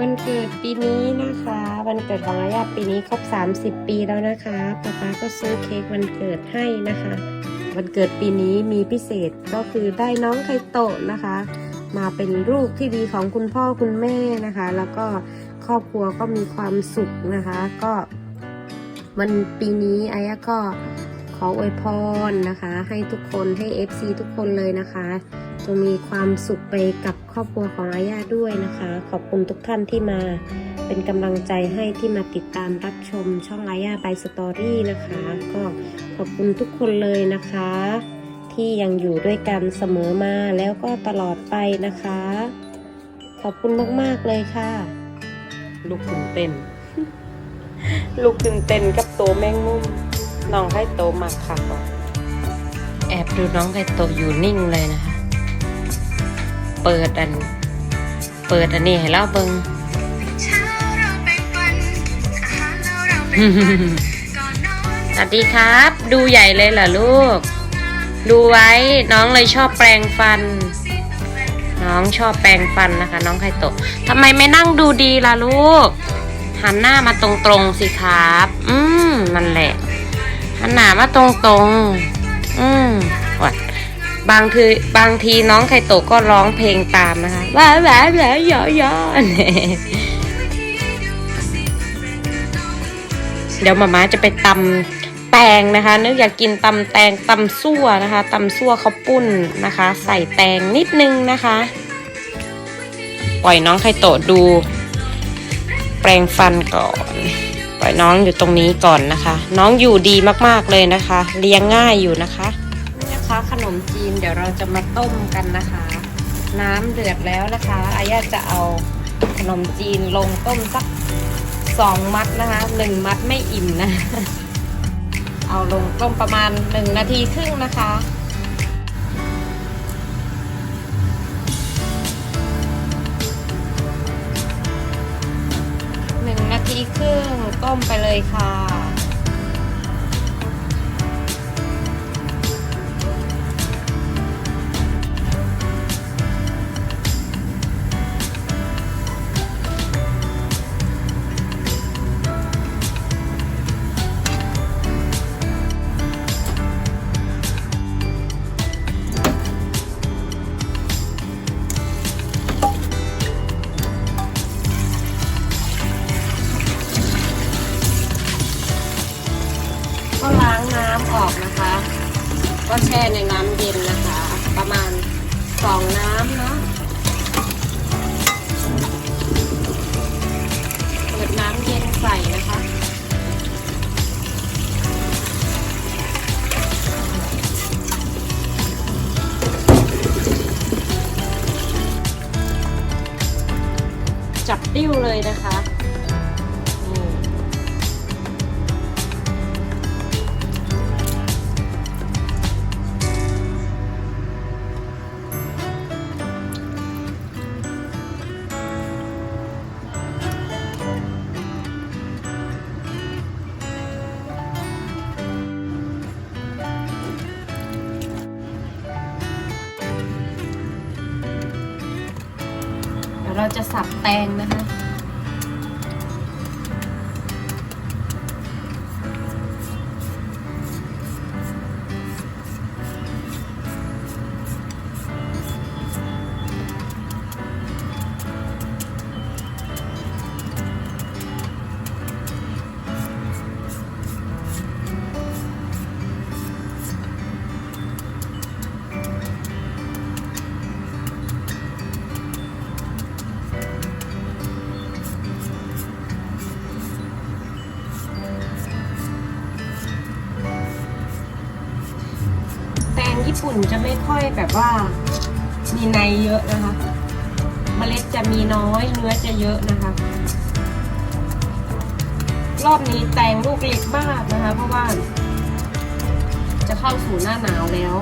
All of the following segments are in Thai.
วันเกิดปีนี้นะคะ วันเกิดของอาญาปีนี้ครบ 30 ปีแล้วนะคะป๊าป๊าก็ซื้อเค้กวันเกิดให้นะคะ วันเกิดปีนี้มีพิเศษก็คือได้น้องไคโตะนะคะ มาเป็นลูกที่ดีของคุณพ่อคุณแม่นะคะ แล้วก็ครอบครัวก็มีความสุขนะคะ ก็วันปีนี้อายะก็ขออวยพรนะคะ ให้ทุกคนให้ FC ทุกคนเลยนะคะ จงมีความสุขไปกับครอบครัวของอาญาด้วยนะคะ ขอบคุณทุกท่านที่มาเป็นกำลังใจให้ที่มาติดตามรับชมช่องอาญาบายสตอรี่นะคะ ก็ขอบคุณทุกคนเลยนะคะ ที่ยังอยู่ด้วยกันเสมอมาแล้วก็ตลอดไปนะคะ ขอบคุณมากๆเลยค่ะ ลูกขึ้นเต้น ลูกขึ้นเต้นกับโตแมงมุมน้องไข่โตมากค่ะก่อนแอบดูน้องไข่โตอยู่นิ่งเลยนะคะ เปิดอัน เปิดอันนี้ให้เราเบิงสวัสดีครับ ดูใหญ่เลยเหรอลูก ดูไว้น้องเลยชอบแปรงฟัน น้องชอบแปรงฟันนะคะ น้องไคโตะทำไมไม่นั่งดูดีล่ะลูก หันหน้ามาตรงๆสิครับ อืมนั่นแหละหันหน้ามาตรงๆอืมวัด บางทีบางทีน้องไคโตก็ร้องเพลงตามนะคะว้าว้าว้าหยอหยอเดี๋ยวมาม่าจะไปตำแตงนะคะ นึกอยากกินตำแตงตำซั่วนะคะตำซั่วข้าวปุ้นนะคะ ใส่แตงนิดนึงนะคะ ปล่อยน้องไคโตดู แปรงฟันก่อน ปล่อยน้องอยู่ตรงนี้ก่อนนะคะ น้องอยู่ดีมากๆเลยนะคะ เลี้ยงง่ายอยู่นะคะ นี่นะคะขนมจีน เดี๋ยวเราจะมาต้มกันนะคะ น้ำเดือดแล้วนะคะอาย่าจะเอาขนมจีนลงต้มสักสองมัดนะคะหนึ่งมัดไม่อิ่มนะ เอาลงต้มประมาณหนึ่งนาทีครึ่งนะคะหนึ่งนาทีครึ่งต้มไปเลยค่ะ ติ้วเลยนะคะ ปุ่นจะไม่ค่อยแบบว่ามีในเยอะนะคะเมล็ดจะมีน้อยเนื้อจะเยอะนะคะ รอบนี้แตงลูกเล็กมากนะคะ เพราะว่า จะเข้าสู่หน้าหนาวแล้ว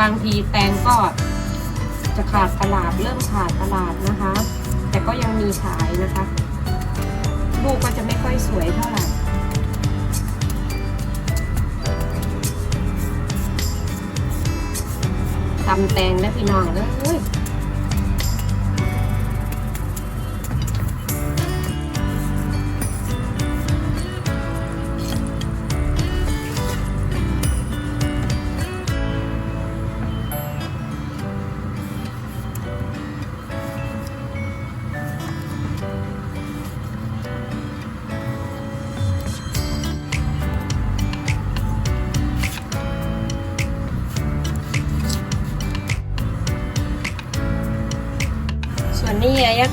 บางทีแตงก็จะขาดตลาดเริ่มขาดตลาดนะคะ แต่ก็ยังมีขายนะคะ ลูกก็จะไม่ค่อยสวยเท่าไหร่ ตำแตงได้พี่น้องเลย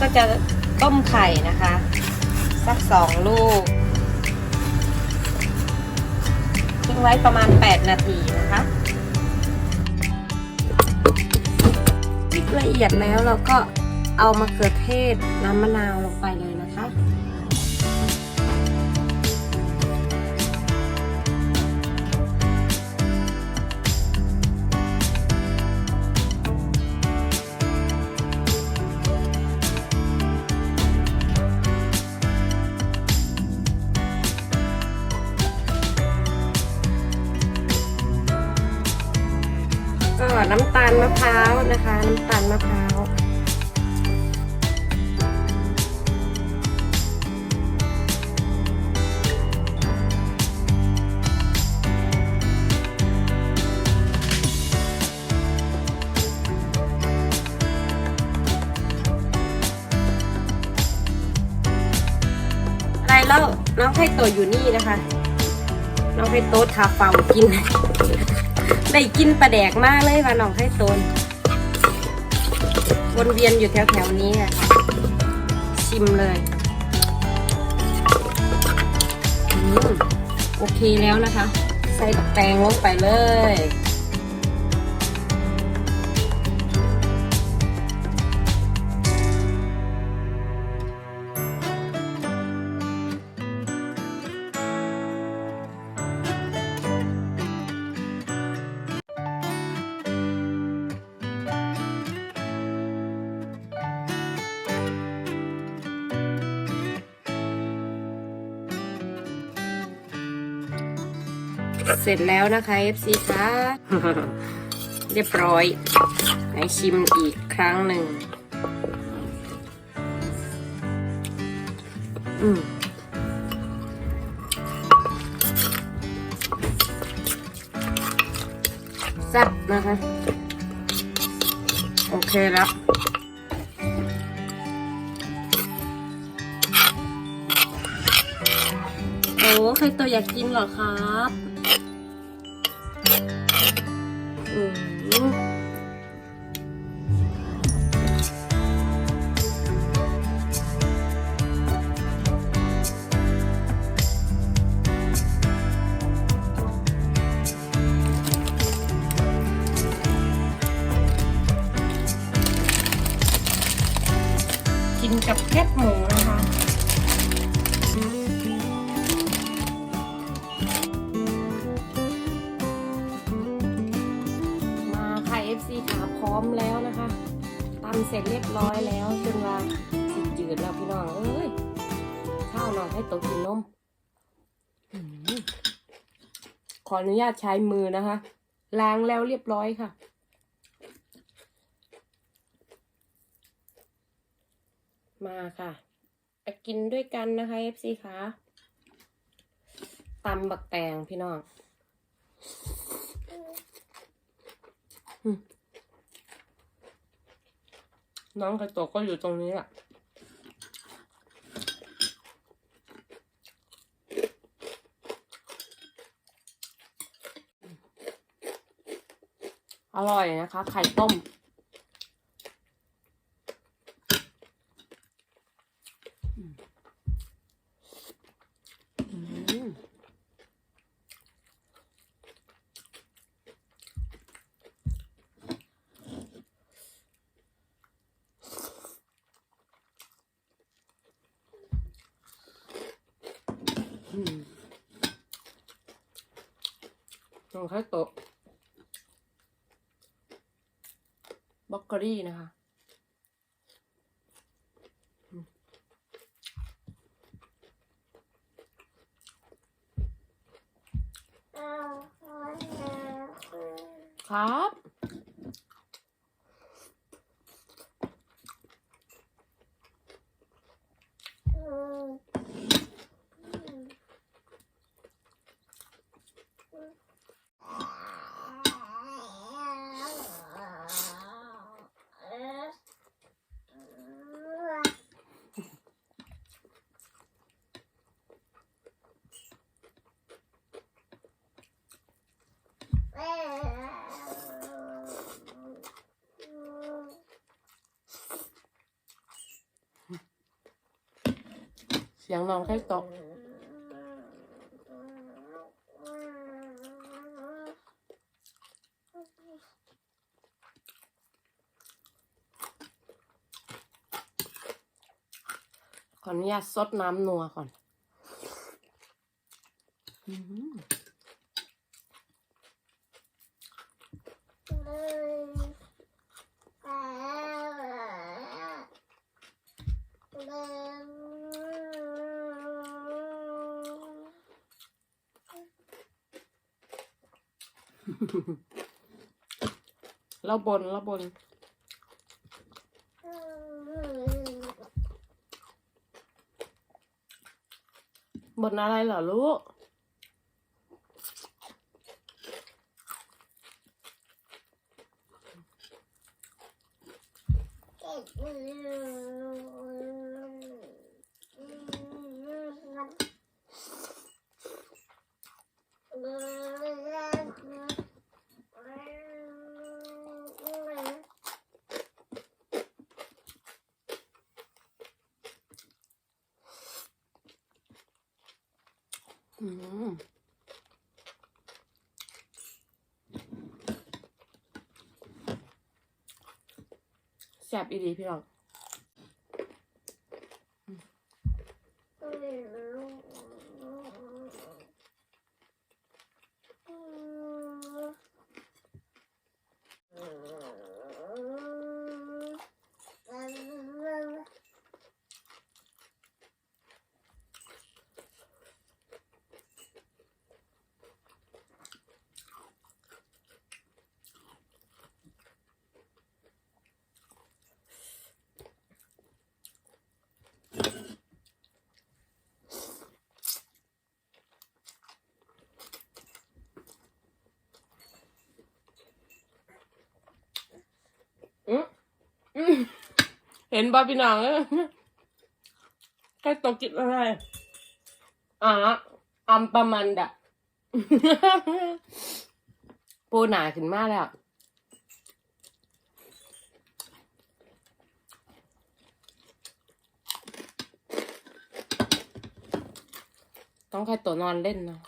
ก็จะต้มไข่นะคะ สักสองลูก ทิ้งไว้ประมาณ 8 นาทีนะคะพริกละเอียดแล้วเราก็เอามะเขือเทศน้ำมะนาวลงไปเลยนะคะ ลมะพร้าวนะคะ น้ำตาลมะพร้าวอะไรแล้วน้องไข่โตอยู่นี่นะคะ น้องไข่โตทาเฝ้ากิน ได้กินปลาแดกมากเลยว่าน้องไข่โตนวนเวียนอยู่แถวๆนี้ค่ะชิมเลยอืมโอเคแล้วนะคะ ใส่แตงลงไปเลย เสร็จแล้วนะคะ FC คะเรียบร้อยไหนชิมอีกครั้งหนึ่ง อืมแซ่บนะคะ โอเคแล้วโอ้ใครตัวอยากกินเหรอครับ กินกับแคบหมูนะคะมาค่ะ FC ขาพร้อมแล้วนะคะตำเสร็จเรียบร้อยแล้วจนว่าสิจืดแล้วพี่น้องเอ้ยข้าวน้องให้โตะกินนมอืมขออนุญาตใช้มือนะคะ ล้างแล้วเรียบร้อยค่ะ มาค่ะไปกินด้วยกันนะคะ FC คะตำบักแตงพี่น้องน้องกระจกก็อยู่ตรงนี้แหละอร่อยนะคะ ไข่ต้ม อืม ตรงข้าวโตะบล็อกเกอรี่นะคะอืมครับ Uh... เสียงน้องใครตกขออนุญาตซดน้ำนัวก่อน อื้อ เราบนเราบน บนอะไรเหรอลูกอืมแซ่บอีดีพี่น้องอืมอืม เห็นบอพี่น้องเอ้ใครตกกินอะไรอ่าอัมประมันดะปูหนาขึ้นมากแล้วต้องใครตัวนอนเล่นเนาะ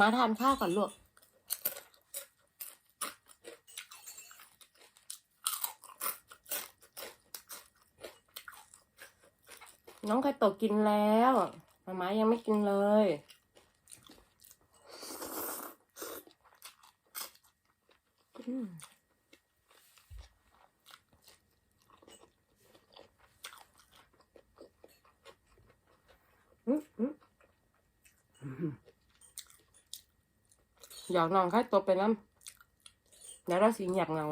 มาทานข้าวก่อนลูกน้องไข่ตกกินแล้วมาม่ายังไม่กินเลย อืม อยากนอนค่าตัวไปน้ำแล้วเราสีอยากเงา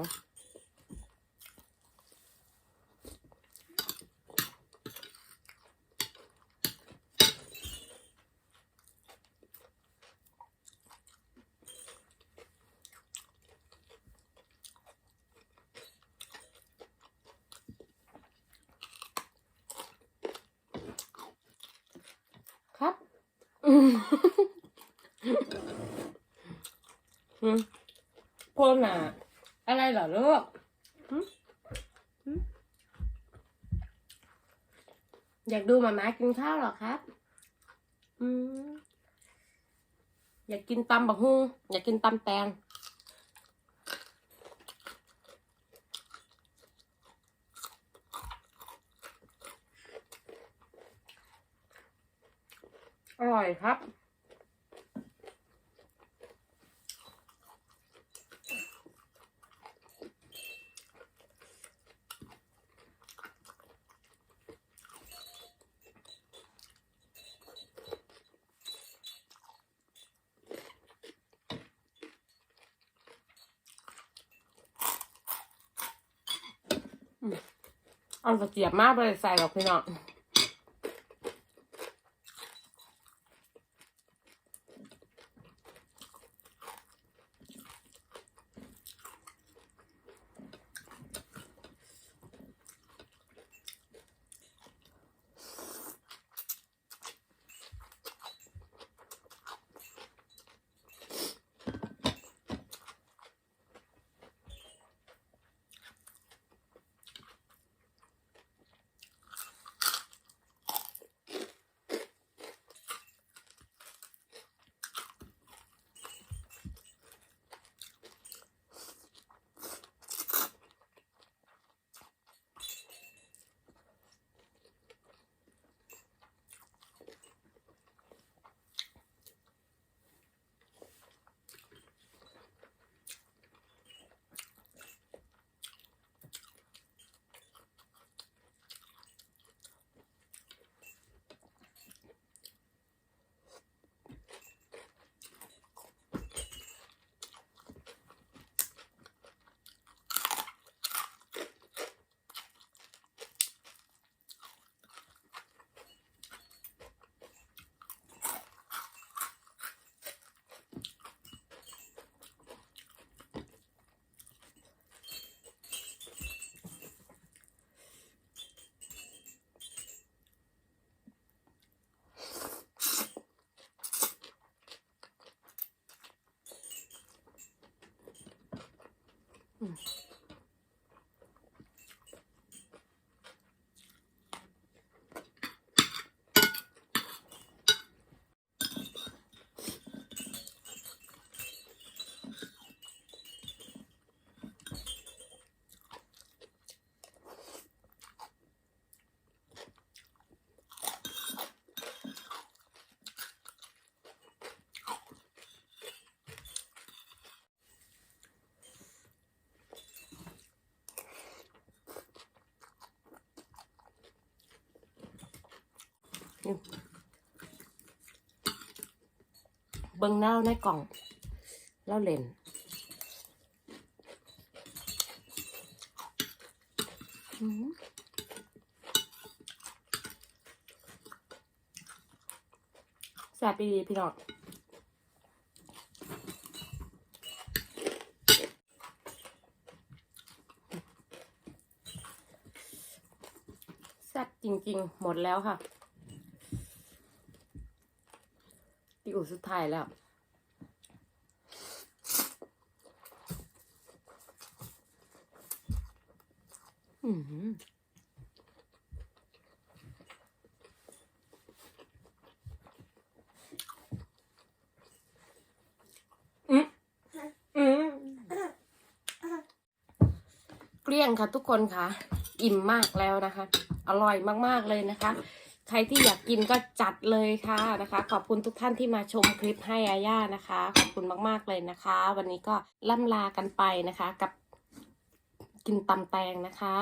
ครับ อืมคนอะอะไรเหรอลูกหึหึอยากดูหมาม้ากินข้าวเหรอครับ อืมอยากกินตำบักฮุงอยากกินตำแตงอร่อยครับ เอากระเจี๊ยบมากไปใส่หรอกพี่น้อง Mm. เบิ่งเน่าในกล่องเล่าเล่นแซ่บดีพี่น้องแซ่บจริง ๆ หมดแล้วค่ะ ติวสุดท้ายแล้วอือหืออืมอืมเกลี้ยงค่ะทุกคนค่ะ อิ่มมากแล้วนะคะ อร่อยมากๆเลยนะคะ ใครที่อยากกินก็จัดเลยค่ะนะคะ ขอบคุณทุกท่านที่มาชมคลิปให้อาย่านะคะ ขอบคุณมากๆเลยนะคะ วันนี้ก็ล่ำลากันไปนะคะ กับกินตำแตงนะคะ